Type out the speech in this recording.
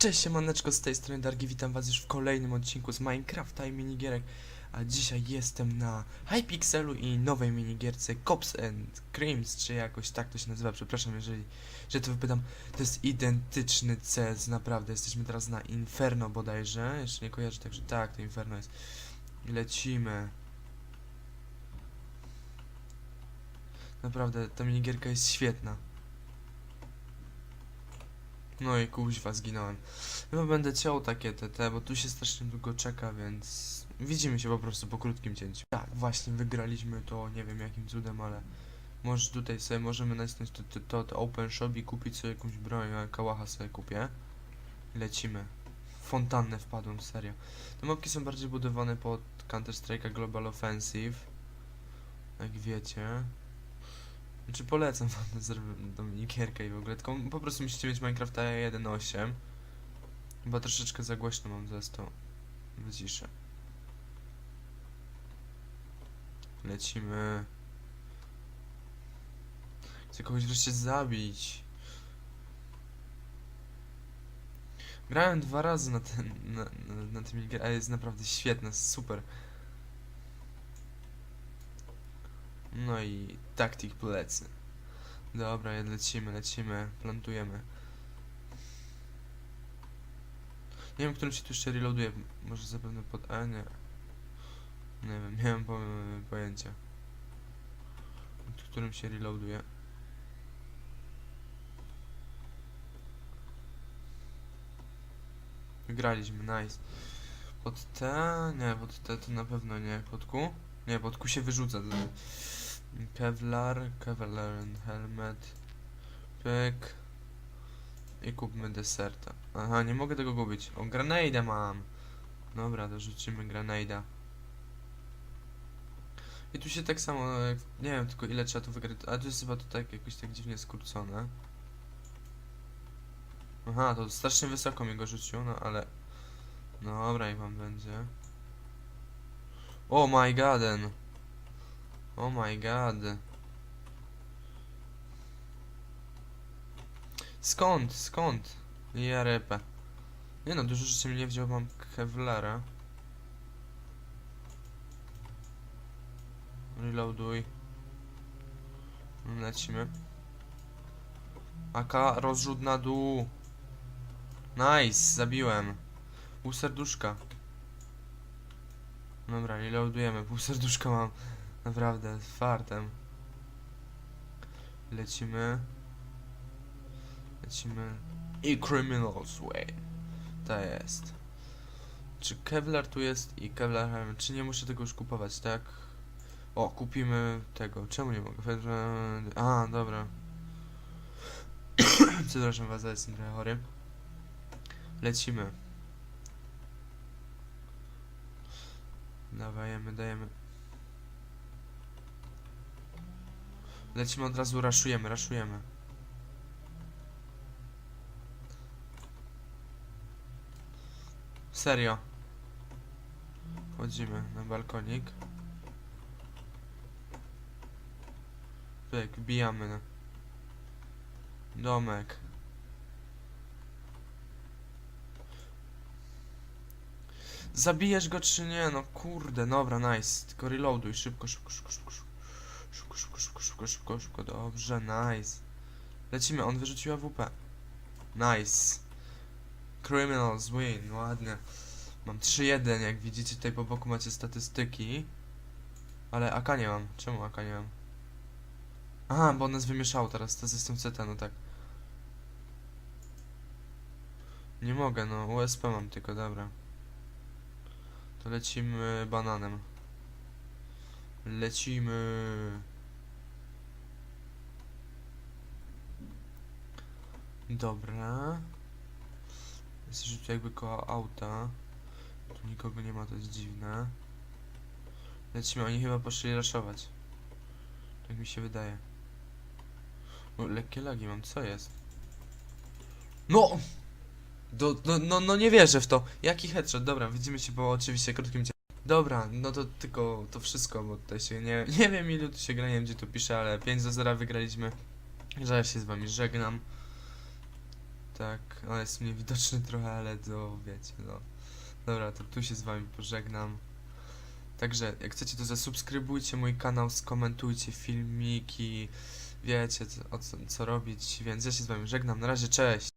Cześć siemaneczko, z tej strony Dargi, witam was już w kolejnym odcinku z Minecrafta i minigierek. A dzisiaj jestem na Hypixelu i nowej minigierce Cops and Creams, czy jakoś tak to się nazywa, przepraszam jeżeli że to wypytam. To jest identyczny CS, naprawdę, jesteśmy teraz na Inferno bodajże, jeszcze nie kojarzę, także tak, to Inferno jest. Lecimy. Naprawdę, ta minigierka jest świetna no i kuźwa, zginąłem. Chyba będę ciął takie TT, bo tu się strasznie długo czeka, więc widzimy się po prostu po krótkim cięciu. Tak, właśnie wygraliśmy to, nie wiem jakim cudem, ale może tutaj sobie możemy nacisnąć to, to, to, to Open Shop i kupić sobie jakąś broń, ja kałacha sobie kupię. Lecimy. Fontannę wpadłem, serio. Te mapki są bardziej budowane pod Counter Strike'a Global Offensive. Jak wiecie. Znaczy polecam wam tą minigierkę i w ogóle, tylko po prostu musicie mieć Minecrafta 1.8 Chyba troszeczkę za głośno mam za to wyciszę. Lecimy. Chcę kogoś wreszcie zabić. Grałem dwa razy na ten, na, na, na tym minigierkę, jest naprawdę świetna, super No i taktik plecy. Dobra, lecimy, lecimy, plantujemy. Nie wiem, którym się tu jeszcze reloaduje. Może zapewne pod... A nie. Nie wiem, nie mam po, pojęcia. Którym się reloaduje. Wygraliśmy, nice. Pod T? Nie, pod T to na pewno nie. Pod Q? Nie, pod Q się wyrzuca. Kevlar, Kevlar helmet. Pyk. I kupmy deserta. Aha, nie mogę tego gubić. O, grenade mam. Dobra, dorzucimy grenada. I tu się tak samo, jak- nie wiem tylko ile trzeba tu wygrać, a tu jest chyba to tak jakoś tak dziwnie skrócone. Aha, to strasznie wysoko mi go rzucił, no ale... No dobra, i wam będzie. Oh my god. Oh my god. Skąd? Skąd? Ja repę. Nie no, dużo rzeczy mi nie wziął, mam Kevlara. Reloaduj. Lecimy. AK, rozrzut na dół. Nice, zabiłem. Pół serduszka. Dobra, reloadujemy. Pół serduszka mam. Naprawdę, z fartem. Lecimy. Lecimy. I Criminals Way. To jest. Czy Kevlar tu jest i Kevlar? Czy nie muszę tego już kupować, tak? O, kupimy tego. Czemu nie mogę? A, dobra. Przepraszam was, ja jestem trochę chory. Lecimy. Dawajemy, dajemy. Lecimy od razu, raszujemy, raszujemy. Serio. Wchodzimy na balkonik. Pyk, wbijamy na domek. Zabijesz go czy nie? No kurde, dobra, nice. Tylko reloaduj, szybko, szybko, szybko. szybko. Szybko, szybko, szybko, szybko, dobrze, nice. Lecimy, on wyrzucił AWP. Nice. Criminals win, ładnie. Mam 3-1, jak widzicie tutaj po boku macie statystyki. Ale AK nie mam. Czemu AK nie mam? Aha, bo on nas wymieszało teraz, to system CT, no tak. Nie mogę, no USP mam tylko, dobra. To lecimy bananem. Lecimy. Dobra. Jesteś tu jakby koło auta. Tu nikogo nie ma, to jest dziwne. Lecimy, oni chyba poszli raszować. Tak mi się wydaje. O, lekkie lagi mam, co jest? No! Do, no, no, no nie wierzę w to. Jaki headshot? Dobra, widzimy się po oczywiście krótkim cie... Dobra, no to tylko to wszystko, bo tutaj się nie, nie wiem ilu tu się gra, nie wiem gdzie tu pisze, ale 5 do 0 wygraliśmy. Że ja się z wami żegnam. Tak, on jest mniej widoczny trochę, ale to wiecie, no. Dobra, to tu się z wami pożegnam. Także, jak chcecie, to zasubskrybujcie mój kanał, skomentujcie filmiki, wiecie, co, o co, co robić, więc ja się z wami żegnam. Na razie, cześć!